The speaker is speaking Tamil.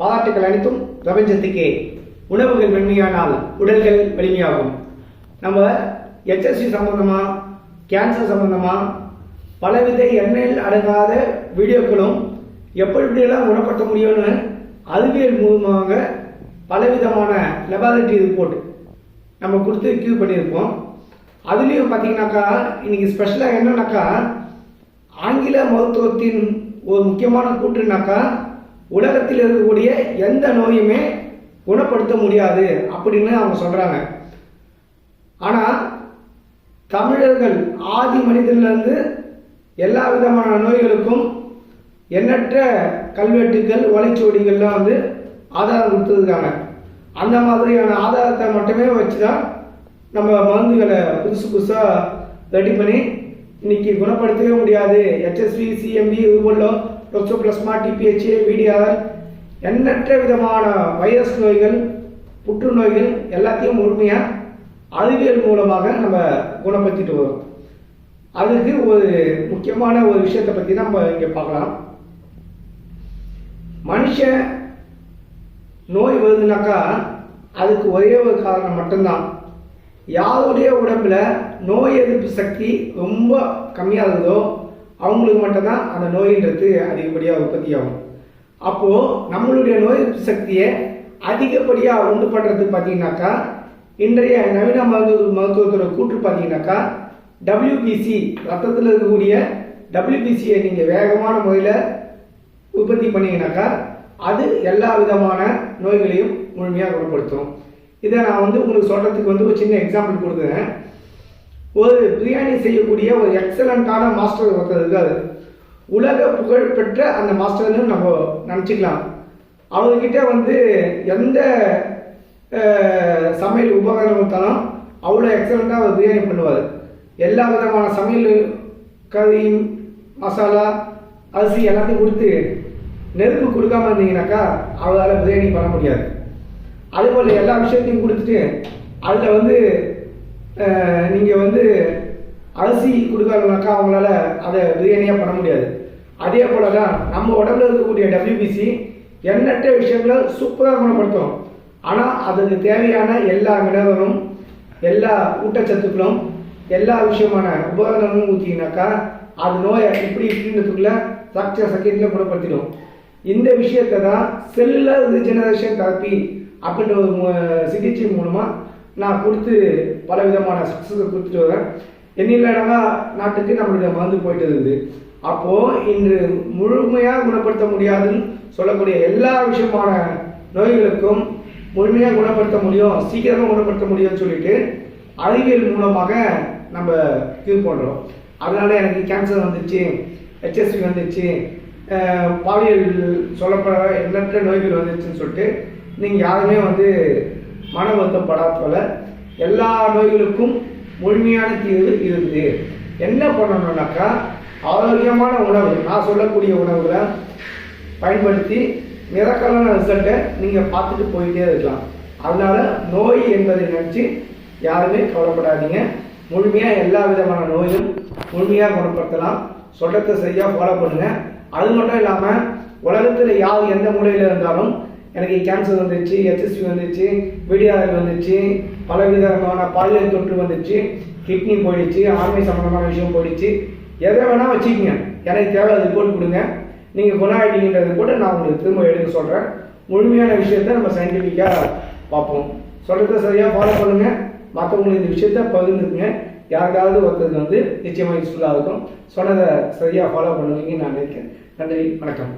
பாராட்டுகள் அனைத்தும் பிரபஞ்சத்துக்கே. உணவுகள் மென்மையானால் உடல்கள் வலிமையாகும். நம்ம எச்எஸ்சி சம்பந்தமா கேன்சர் சம்பந்தமா பலவித எண்ணெயில் அடங்காத வீடியோக்களும் எப்படி எப்படியெல்லாம் குணப்படுத்த முடியும்னு அறிவியல் மூலமாக பலவிதமான லெபார்டரி ரிப்போர்ட் நம்ம கொடுத்து கியூ பண்ணியிருப்போம். அதுலேயும் பார்த்தீங்கன்னாக்கா இன்னைக்கு ஸ்பெஷலாக என்னன்னாக்கா ஆங்கில மருத்துவத்தின் ஒரு முக்கியமான கூற்றுனாக்கா உலகத்தில் இருக்கக்கூடிய எந்த நோயுமே குணப்படுத்த முடியாது அப்படின்னு அவங்க சொல்கிறாங்க ஆனால் தமிழர்கள் ஆதி மனிதன்லேருந்து எல்லா விதமான நோய்களுக்கும் எண்ணற்ற கல்வெட்டுகள் ஒலைச்சுவடிகள்லாம் வந்து ஆதாரம் கொடுத்துருக்காங்க. அந்த மாதிரியான ஆதாரத்தை மட்டுமே வச்சு தான் நம்ம மருந்துகளை புதுசு புதுசாக ரெடி பண்ணி இன்னைக்கு குணப்படுத்தவே முடியாது. ஹெச்எஸ்வி சிஎம்பி இதுபோல டொக்சோபிளஸ்மா டிபிஹெச்ஏ விடிஆர் எண்ணற்ற விதமான வைரஸ் நோய்கள் புற்றுநோய்கள் எல்லாத்தையும் முழுமையாக அறிவியல் மூலமாக நம்ம குணப்படுத்திட்டு வரோம். அதுக்கு ஒரு முக்கியமான ஒரு விஷயத்தை பற்றி நம்ம இங்கே பார்க்கலாம். மனுஷன் நோய் வருதுனாக்கா அதுக்கு ஒரே ஒரு காரணம் மட்டும்தான். யாருடைய உடம்புல நோய் எதிர்ப்பு சக்தி ரொம்ப கம்மியாக இருக்குதோ அவங்களுக்கு மட்டும்தான் அந்த நோயின்றது அதிகப்படியாக உற்பத்தி ஆகும் அப்போது நம்மளுடைய நோய் எதிர்ப்பு சக்தியை அதிகப்படியாக உண்டு பண்ணுறது பார்த்தீங்கன்னாக்கா இன்றைய நவீன மருத்துவ மருத்துவத்தோட கூற்று பார்த்தீங்கன்னாக்கா டபிள்யூபிசி ரத்தத்தில் இருக்கக்கூடிய டபிள்யூபிசியை நீங்கள் வேகமான முறையில் உற்பத்தி பண்ணீங்கன்னாக்கா அது எல்லா விதமான நோய்களையும் முழுமையாக குணப்படுத்தும். இதை நான் வந்து உங்களுக்கு சொல்கிறதுக்கு வந்து ஒரு சின்ன எக்ஸாம்பிள் கொடுக்குறேன். ஒரு பிரியாணி செய்யக்கூடிய ஒரு எக்ஸலண்ட்டான மாஸ்டர் ஒருத்தர் இருக்காரு. உலக புகழ் பெற்ற அந்த மாஸ்டர்னு நம்ம நினச்சிக்கலாம். அவர்கிட்ட வந்து எந்த சமையல் உபகரணம் கொடுத்தாலும் அவ்வளோ எக்ஸலண்ட்டாக அவர் பிரியாணி பண்ணுவார். எல்லா விதமான சமையல் கறி மசாலா அரிசி எல்லாத்தையும் கொடுத்து நெருப்பு கொடுக்காம இருந்தீங்கன்னாக்கா அவரால் பிரியாணி பண்ண முடியாது. அதேபோல் எல்லா விஷயத்தையும் கொடுத்துட்டு அதில் வந்து நீங்கள் வந்து அரிசி கொடுக்கறதுனாக்கா அவங்களால அதை பிரியாணியாக பண்ண முடியாது. அதே போல தான் நம்ம உடம்புல இருக்கக்கூடிய டபிள்யூபிசி எண்ணற்ற விஷயங்களை சூப்பராக குணப்படுத்தும். ஆனால் அதுக்கு தேவையான எல்லா மினரலும் எல்லா ஊட்டச்சத்துக்களும் எல்லா விஷயமான உபகரணமும் ஊற்றினாக்கா அது நோயை இப்படி இப்படின்றதுக்குள்ள சக்திய செகண்டில் குணப்படுத்திடும். இந்த விஷயத்தை தான் செல்லுலர் ரிஜெனரேஷன் தெரப்பி அப்படின்ற ஒரு சிகிச்சை மூலமாக நான் கொடுத்து பல விதமான சக்ஸஸை கொடுத்துட்டு வரேன். என்னில்லடங்கா நாட்டுக்கு நம்மளுடைய மருந்து போயிட்டு இருந்தது அப்போது இன்று முழுமையாக குணப்படுத்த முடியாதுன்னு சொல்லக்கூடிய எல்லா விஷயமான நோய்களுக்கும் முழுமையாக குணப்படுத்த முடியும் சீக்கிரமாக குணப்படுத்த முடியும்னு சொல்லிட்டு அறிவியல் மூலமாக நம்ம இது பண்ணுறோம் அதனால எனக்கு கேன்சர் வந்துச்சு ஹெச்எஸ்வி வந்துச்சு பாலியல் சொல்லப்பட எண்ணற்ற நோய்கள் வந்துச்சுன்னு சொல்லிட்டு நீங்கள் யாருமே வந்து மன வருத்தம் எல்லா நோய்களுக்கும் முழுமையான தீர்வு இருக்குது என்ன பண்ணணும்னாக்கா ஆரோக்கியமான உணவு நான் சொல்லக்கூடிய உணவுகளை பயன்படுத்தி மிரக்கலான ரிசல்ட்டை நீங்கள் பார்த்துட்டு போயிட்டே இருக்கலாம். அதனால் நோய் என்பதை நினச்சி யாருமே கவலைப்படாதீங்க. முழுமையாக எல்லா விதமான நோயும் முழுமையாக குணப்படுத்தலாம். சொல்றதை சரியாக ஃபாலோ பண்ணுங்கள் அது மட்டும் இல்லாமல் உலகத்தில் யார் எந்த மூலையில் இருந்தாலும் எனக்கு கேன்சர் வந்துச்சு எச்எஸ்பி வந்துச்சு விடியாளர் வந்துச்சு பல விதமான பாலியல் தொற்று வந்துச்சு கிட்னி போயிடுச்சு ஆண்மை சம்பந்தமான விஷயம் போயிடுச்சு. எதை வேணால் வச்சுக்கோங்க. எனக்கு தேவை ரிப்போர்ட் கொடுங்க. நீங்கள் குணாயிட்டீங்கன்றது கூட நான் உங்களுக்கு திரும்ப எடுக்க சொல்கிறேன் முழுமையான விஷயத்தை நம்ம சயின்டிஃபிக்காக பார்ப்போம். சொல்கிறத சரியாக ஃபாலோ பண்ணுங்கள் மற்றவங்களுக்கு இந்த விஷயத்த பகிர்ந்துக்குங்க. யாருக்காவது ஒருத்தருக்கு வந்து நிச்சயமாக யூஸ்ஃபுல்லாக இருக்கும். சொன்னதை சரியாக ஃபாலோ பண்ணுவீங்கன்னு நான் நினைக்கிறேன். நன்றி வணக்கம்.